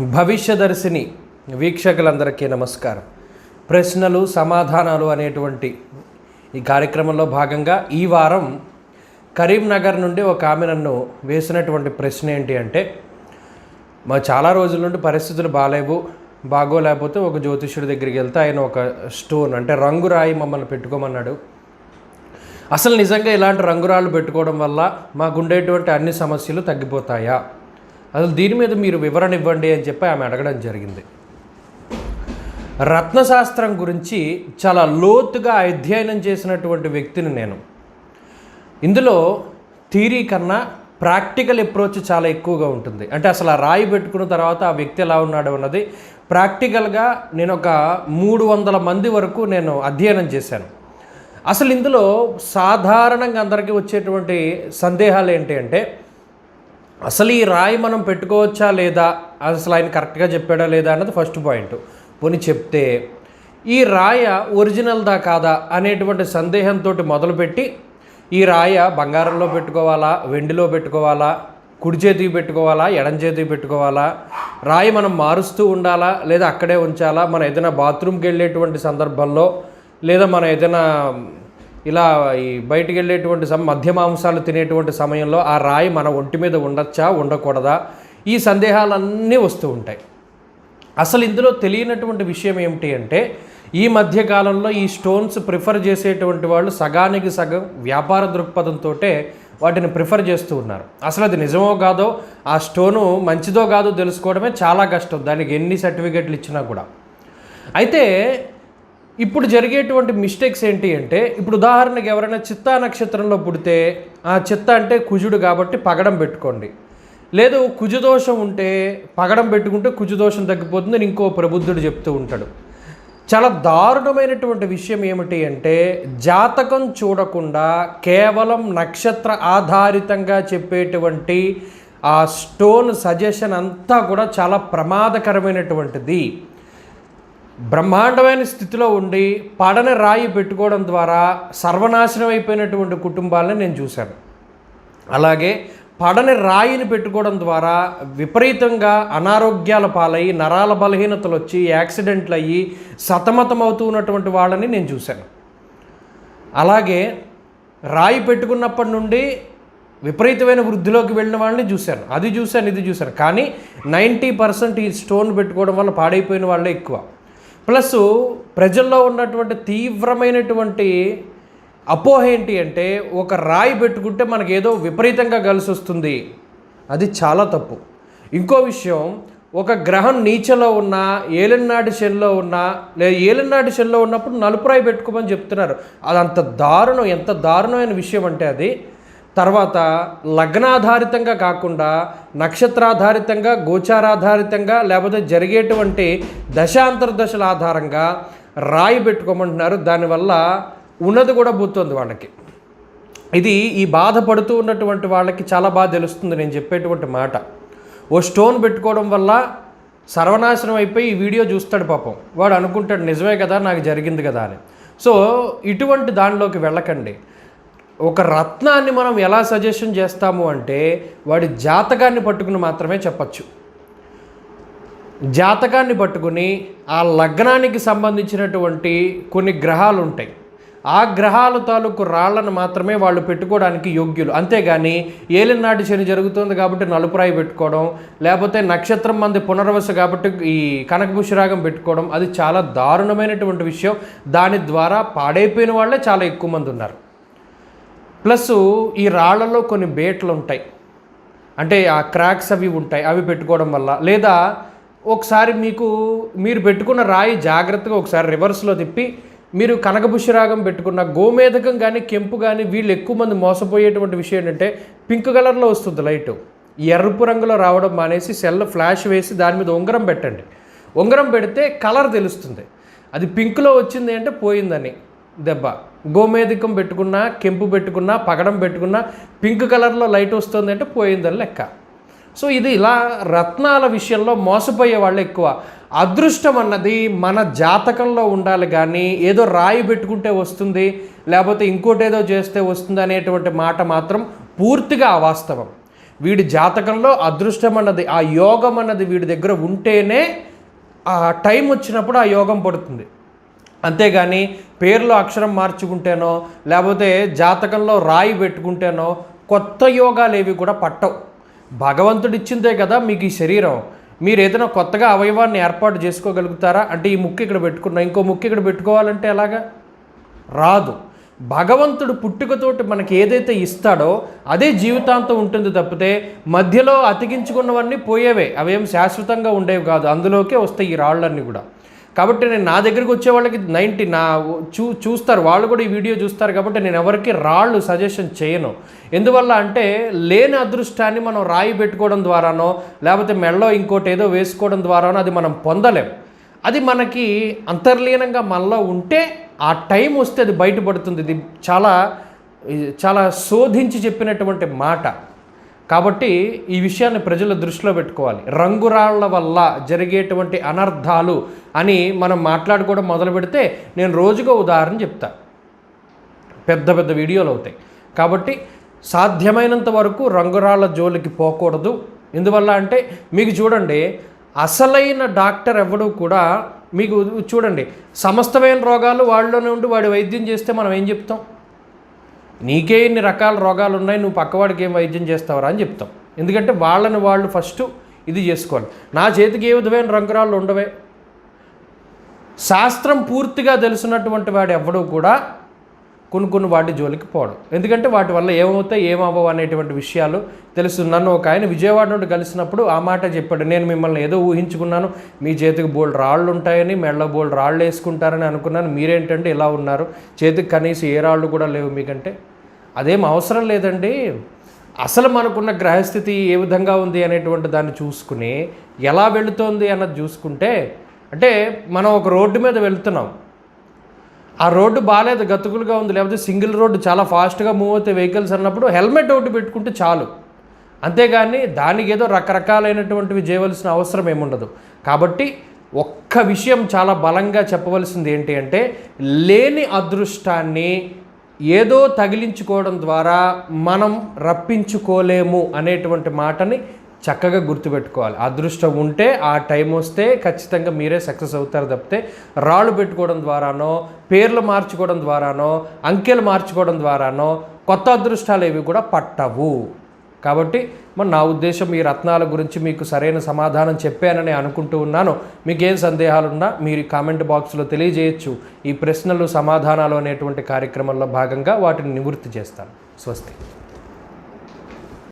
భవిష్యదర్శిని వీక్షకులందరికీ నమస్కారం. ప్రశ్నలు సమాధానాలు అనేటువంటి ఈ కార్యక్రమంలో భాగంగా ఈ వారం కరీంనగర్ నుండి ఒక ఆమె నన్ను వేసినటువంటి ప్రశ్న ఏంటి అంటే మా చాలా రోజుల నుండి పరిస్థితులు బాగాలేవు బాగోలేకపోతే ఒక జ్యోతిష్యుడి దగ్గరికి వెళ్తే ఆయన ఒక స్టోన్ అంటే రంగురాయి మమ్మల్ని పెట్టుకోమన్నాడు. అసలు నిజంగా ఇలాంటి రంగురాళ్ళు పెట్టుకోవడం వల్ల మాకుండేటువంటి అన్ని సమస్యలు తగ్గిపోతాయా? అసలు దీని మీద మీరు వివరణ ఇవ్వండి అని చెప్పి ఆమె అడగడం జరిగింది. రత్నశాస్త్రం గురించి చాలా లోతుగా అధ్యయనం చేసినటువంటి వ్యక్తిని నేను. ఇందులో థీరీ కన్నా ప్రాక్టికల్ అప్రోచ్ చాలా ఎక్కువగా ఉంటుంది. అంటే అసలు ఆ రాయి పెట్టుకున్న తర్వాత ఆ వ్యక్తి ఎలా ఉన్నాడు అన్నది ప్రాక్టికల్గా నేను ఒక మూడు వందల మంది వరకు నేను అధ్యయనం చేశాను. అసలు ఇందులో సాధారణంగా అందరికీ వచ్చేటువంటి సందేహాలు ఏంటి అంటే అసలు ఈ రాయి మనం పెట్టుకోవచ్చా లేదా? అసలు ఆయన కరెక్ట్గా చెప్పాడా లేదా అన్నది ఫస్ట్ పాయింట్ పోనీ చెప్తే ఈ రాయ ఒరిజినల్దా కాదా అనేటువంటి సందేహంతో మొదలుపెట్టి ఈ రాయ బంగారంలో పెట్టుకోవాలా వెండిలో పెట్టుకోవాలా కుడి చేతికి పెట్టుకోవాలా ఎడం చేతికి పెట్టుకోవాలా రాయి మనం మారుస్తూ ఉండాలా లేదా అక్కడే ఉంచాలా మనం ఏదైనా బాత్రూమ్కి వెళ్ళేటువంటి సందర్భంలో లేదా మనం ఏదైనా ఇలా ఈ బయటికి వెళ్ళేటువంటి సమ మధ్య మాంసాలు తినేటువంటి సమయంలో ఆ రాయి మన ఒంటి మీద ఉండొచ్చా ఉండకూడదా? ఈ సందేహాలన్నీ వస్తూ ఉంటాయి. అసలు ఇందులో తెలియనటువంటి విషయం ఏమిటి అంటే ఈ మధ్య కాలంలో ఈ స్టోన్స్ ప్రిఫర్ చేసేటువంటి వాళ్ళు సగానికి సగం వ్యాపార దృక్పథంతో వాటిని ప్రిఫర్ చేస్తూ ఉన్నారు. అసలు అది నిజమో కాదో ఆ స్టోను మంచిదో కాదో తెలుసుకోవడమే చాలా కష్టం. దానికి ఎన్ని సర్టిఫికెట్లు ఇచ్చినా కూడా. అయితే ఇప్పుడు జరిగేటువంటి మిస్టేక్స్ ఏంటి అంటే ఇప్పుడు ఉదాహరణకి ఎవరైనా చిత్తా నక్షత్రంలో పుడితే ఆ చిత్త అంటే కుజుడు కాబట్టి పగడం పెట్టుకోండి. లేదు కుజదోషం ఉంటే పగడం పెట్టుకుంటే కుజదోషం తగ్గిపోతుందని ఇంకో ప్రబుద్ధుడు చెప్తూ ఉంటాడు. చాలా దారుణమైనటువంటి విషయం ఏమిటి అంటే జాతకం చూడకుండా కేవలం నక్షత్ర ఆధారితంగా చెప్పేటువంటి ఆ స్టోన్ సజెషన్ అంతా కూడా చాలా ప్రమాదకరమైనటువంటిది. బ్రహ్మాండమైన స్థితిలో ఉండి పడని రాయి పెట్టుకోవడం ద్వారా సర్వనాశనం అయిపోయినటువంటి కుటుంబాలను నేను చూశాను. అలాగే పడని రాయిని పెట్టుకోవడం ద్వారా విపరీతంగా అనారోగ్యాల పాలై నరాల బలహీనతలు వచ్చి యాక్సిడెంట్లు అయ్యి సతమతమవుతూ ఉన్నటువంటి వాళ్ళని నేను చూశాను. అలాగే రాయి పెట్టుకున్నప్పటి నుండి విపరీతమైన వృద్ధిలోకి వెళ్ళిన వాళ్ళని చూశాను. అది చూశాను ఇది చూశాను. కానీ నైంటీ పర్సెంట్ ఈ స్టోన్ పెట్టుకోవడం వల్ల పాడైపోయిన వాళ్ళే ఎక్కువ. ప్లస్ ప్రజల్లో ఉన్నటువంటి తీవ్రమైనటువంటి అపోహ ఏంటి అంటే ఒక రాయి పెట్టుకుంటే మనకి ఏదో విపరీతంగా కలిసి వస్తుంది అది చాలా తప్పు. ఇంకో విషయం ఒక గ్రహం నీచలో ఉన్న ఏలనాటి శనిలో ఉన్న లేదా ఏలనాటి శనిలో ఉన్నప్పుడు నలుపు రాయి పెట్టుకోమని చెప్తున్నారు. అది అంత దారుణం ఎంత దారుణమైన విషయం అంటే అది. తర్వాత లగ్నాధారితంగా కాకుండా నక్షత్రాధారితంగా గోచారాధారితంగా లేకపోతే జరిగేటువంటి దశాంతర దశల ఆధారంగా రాయి పెట్టుకోమంటున్నారు. దానివల్ల ఉన్నది కూడా పోతుంది వాళ్ళకి. ఇది ఈ బాధపడుతూ ఉన్నటువంటి వాళ్ళకి చాలా బాగా తెలుస్తుంది నేను చెప్పేటువంటి మాట. ఓ స్టోన్ పెట్టుకోవడం వల్ల సర్వనాశనం అయిపోయి ఈ వీడియో చూస్తాడు పాపం. వాడు అనుకుంటాడు నిజమే కదా నాకు జరిగింది కదా అని. సో ఇటువంటి దానిలోకి వెళ్ళకండి. ఒక రత్నాన్ని మనం ఎలా సజెషన్ చేస్తాము అంటే వాడి జాతకాన్ని పట్టుకుని మాత్రమే చెప్పచ్చు. జాతకాన్ని పట్టుకుని ఆ లగ్నానికి సంబంధించినటువంటి కొన్ని గ్రహాలు ఉంటాయి. ఆ గ్రహాల తాలూకు రాళ్ళను మాత్రమే వాళ్ళు పెట్టుకోవడానికి యోగ్యులు. అంతేగాని ఏలినాటి శని జరుగుతుంది కాబట్టి నలుపురాయి పెట్టుకోవడం లేకపోతే నక్షత్రం మంది పునర్వస కాబట్టి ఈ కనకపుష్యరాగం పెట్టుకోవడం అది చాలా దారుణమైనటువంటి విషయం. దాని ద్వారా పాడైపోయిన వాళ్ళే చాలా ఎక్కువ మంది ఉన్నారు. ప్లస్ ఈ రాళ్ళలో కొన్ని బేట్లు ఉంటాయి. అంటే ఆ క్రాక్స్ అవి ఉంటాయి అవి పెట్టుకోవడం వల్ల. లేదా ఒకసారి మీకు మీరు పెట్టుకున్న రాయి జాగ్రత్తగా ఒకసారి రివర్స్లో తిప్పి మీరు కనకపుష్యరాగం పెట్టుకున్న గోమేధకం కానీ కెంపు కానీ వీళ్ళు ఎక్కువ మంది మోసపోయేటువంటి విషయం ఏంటంటే పింక్ కలర్లో వస్తుంది లైట్. ఎరుపు రంగులో రావడం మానేసి సెల్ ఫ్లాష్ వేసి దాని మీద ఉంగరం పెట్టండి. ఉంగరం పెడితే కలర్ తెలుస్తుంది. అది పింక్లో వచ్చింది అంటే పోయిందని. దెబ్బ. గోమేధికం పెట్టుకున్నా కెంపు పెట్టుకున్నా పగడం పెట్టుకున్నా పింక్ కలర్లో లైట్ వస్తుంది అంటే పోయిందని లెక్క. సో ఇది ఇలా రత్నాల విషయంలో మోసపోయే వాళ్ళు ఎక్కువ. అదృష్టం అన్నది మన జాతకంలో ఉండాలి కానీ ఏదో రాయి పెట్టుకుంటే వస్తుంది లేకపోతే ఇంకోటేదో చేస్తే వస్తుంది అనేటువంటి మాట మాత్రం పూర్తిగా అవాస్తవం. వీడి జాతకంలో అదృష్టం అన్నది ఆ యోగం అన్నది వీడి దగ్గర ఉంటేనే ఆ టైం వచ్చినప్పుడు ఆ యోగం పడుతుంది. అంతేగాని పేర్లో అక్షరం మార్చుకుంటేనో లేకపోతే జాతకంలో రాయి పెట్టుకుంటేనో కొత్త యోగాలు ఏవి కూడా పట్టవు. భగవంతుడు ఇచ్చిందే కదా మీకు ఈ శరీరం. మీరు ఏదైనా కొత్తగా అవయవాన్ని ఏర్పాటు చేసుకోగలుగుతారా? అంటే ఈ ముక్కు ఇక్కడ పెట్టుకున్నా ఇంకో ముక్కు ఇక్కడ పెట్టుకోవాలంటే ఎలాగా? రాదు. భగవంతుడు పుట్టుకతోటి మనకి ఏదైతే ఇస్తాడో అదే జీవితాంతం ఉంటుంది తప్పితే మధ్యలో అతికించుకున్నవన్నీ పోయేవే. అవేం శాశ్వతంగా ఉండేవి కాదు. అందులోకే వస్తాయి ఈ రాళ్ళన్నీ కూడా. కాబట్టి నేను నా దగ్గరికి వచ్చే వాళ్ళకి నైంటీ నా చూ చూస్తారు. వాళ్ళు కూడా ఈ వీడియో చూస్తారు కాబట్టి నేను ఎవరికి రాళ్ళు సజెషన్ చేయను. ఎందువల్ల అంటే లేని అదృష్టాన్ని మనం రాయి పెట్టుకోవడం ద్వారానో లేకపోతే మెళ్ళో ఇంకోటి ఏదో వేసుకోవడం ద్వారానో అది మనం పొందలేం. అది మనకి అంతర్లీనంగా మనలో ఉంటే ఆ టైం వస్తే అది బయటపడుతుంది. ఇది చాలా చాలా శోధించి చెప్పినటువంటి మాట. కాబట్టి ఈ విషయాన్ని ప్రజల దృష్టిలో పెట్టుకోవాలి. రంగురాళ్ళ వల్ల జరిగేటువంటి అనర్థాలు అని మనం మాట్లాడుకోవడం మొదలు పెడితే నేను రోజుగా ఉదాహరణ చెప్తా. పెద్ద పెద్ద వీడియోలు అవుతాయి. కాబట్టి సాధ్యమైనంత వరకు రంగురాళ్ళ జోలికి పోకూడదు. ఎందువల్ల అంటే మీకు చూడండి అసలైన డాక్టర్ ఎవడు కూడా మీకు చూడండి సమస్తమైన రోగాలు వాళ్ళలోనే ఉండి వాడి వైద్యం చేస్తే మనం ఏం చెప్తాం? నీకే ఇన్ని రకాల రోగాలు ఉన్నాయి నువ్వు పక్కవాడికి ఏం వైద్యం చేస్తావరా అని చెప్తాం. ఎందుకంటే వాళ్ళని వాళ్ళు ఫస్ట్ ఇది చేసుకోవాలి. నా చేతికి ఏ విధమైన రంగురాళ్ళు ఉండవే. శాస్త్రం పూర్తిగా తెలిసినటువంటి వాడు ఎవడూ కూడా కొన్ని కొన్ని వాటి జోలికి పోవడం. ఎందుకంటే వాటి వల్ల ఏమవుతాయి ఏమవ్వవు అనేటువంటి విషయాలు తెలుసు నన్ను ఒక ఆయన విజయవాడ నుండి కలిసినప్పుడు ఆ మాట చెప్పాడు. నేను మిమ్మల్ని ఏదో ఊహించుకున్నాను. మీ చేతికి బోల్డ్ రాళ్ళు ఉంటాయని మెళ్ళ బోల్డ్ రాళ్ళు వేసుకుంటారని అనుకున్నాను. మీరేంటంటే ఇలా ఉన్నారు? చేతికి కనీసం ఏ రాళ్ళు కూడా లేవు మీకంటే. అదేం అవసరం లేదండి. అసలు మనకున్న గ్రహస్థితి ఏ విధంగా ఉంది అనేటువంటి దాన్ని చూసుకుని ఎలా వెళుతోంది అన్నది చూసుకుంటే అంటే మనం ఒక రోడ్డు మీద వెళ్తున్నాం. ఆ రోడ్డు బాగాలేదు గతుకులుగా ఉంది. లేకపోతే సింగిల్ రోడ్డు చాలా ఫాస్ట్గా మూవ్ అవుతాయి వెహికల్స్ అన్నప్పుడు హెల్మెట్ ఒకటి పెట్టుకుంటే చాలు. అంతేగాని దానికి ఏదో రకరకాలైనటువంటివి చేయవలసిన అవసరం ఏముండదు. కాబట్టి ఒక్క విషయం చాలా బలంగా చెప్పవలసింది ఏంటి అంటే లేని అదృష్టాన్ని ఏదో తగిలించుకోవడం ద్వారా మనం రప్పించుకోలేము అనేటువంటి మాటని చక్కగా గుర్తుపెట్టుకోవాలి. అదృష్టం ఉంటే ఆ టైం వస్తే ఖచ్చితంగా మీరే సక్సెస్ అవుతారు తప్పితే రాళ్ళు పెట్టుకోవడం ద్వారానో పేర్లు మార్చుకోవడం ద్వారానో అంకెలు మార్చుకోవడం ద్వారానో కొత్త అదృష్టాలు ఏవి కూడా పట్టవు. కాబట్టి మరి నా ఉద్దేశం ఈ రత్నాల గురించి మీకు సరైన సమాధానం చెప్పానని అనుకుంటూ ఉన్నాను. మీకేం సందేహాలున్నా మీరు కామెంట్ బాక్స్లో తెలియజేయచ్చు. ఈ ప్రశ్నలు సమాధానాలు అనేటువంటి కార్యక్రమంలో భాగంగా వాటిని నివృత్తి చేస్తాను. స్వస్తి.